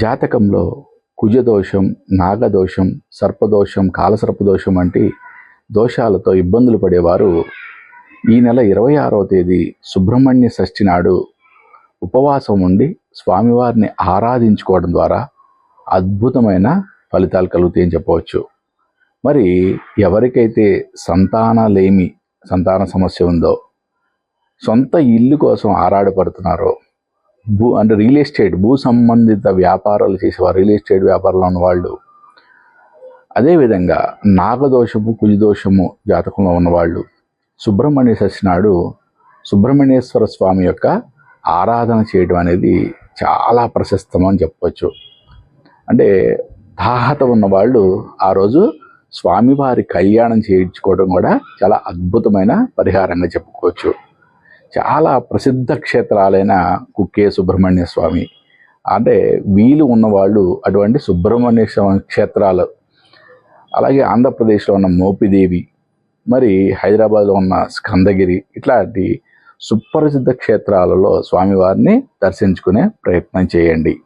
జాతకంలో కుజదోషం నాగదోషం సర్పదోషం కాలసర్పదోషం వంటి దోషాలతో ఇబ్బందులు పడేవారు. ఈ నెల ఇరవై ఆరవ తేదీ సుబ్రహ్మణ్య షష్ఠి నాడు ఉపవాసం ఉండి స్వామివారిని ఆరాధించుకోవడం ద్వారా అద్భుతమైన ఫలితాలు కలుగుతాయని చెప్పవచ్చు. మరి ఎవరికైతే సంతానలేమి సంతాన సమస్య ఉందో సొంత ఇల్లు కోసం ఆరాడపడుతున్నారో భూ అంటే రియల్ ఎస్టేట్ భూ సంబంధిత వ్యాపారాలు చేసేవారు రియల్ ఎస్టేట్ వ్యాపారంలో ఉన్నవాళ్ళు. అదేవిధంగా నాగదోషము కుజదోషము జాతకంలో ఉన్నవాళ్ళు. సుబ్రహ్మణ్య సత్యనాడు సుబ్రహ్మణ్యేశ్వర స్వామి యొక్క ఆరాధన చేయడం అనేది చాలా ప్రశస్తం అని చెప్పవచ్చు అంటే తాహత ఉన్నవాళ్ళు ఆ రోజు స్వామివారి కళ్యాణం చేయించుకోవడం కూడా చాలా అద్భుతమైన పరిహారంగా చెప్పుకోవచ్చు. చాలా ప్రసిద్ధ క్షేత్రాలైన కుక్కే సుబ్రహ్మణ్య స్వామి. అంటే వీలు ఉన్నవాళ్ళు అటువంటి సుబ్రహ్మణ్య స్వామి క్షేత్రాలు. అలాగే ఆంధ్రప్రదేశ్లో ఉన్న మోపిదేవి మరి హైదరాబాద్లో ఉన్న స్కందగిరి ఇట్లాంటి సుప్రసిద్ధ క్షేత్రాలలో స్వామివారిని దర్శించుకునే ప్రయత్నం చేయండి.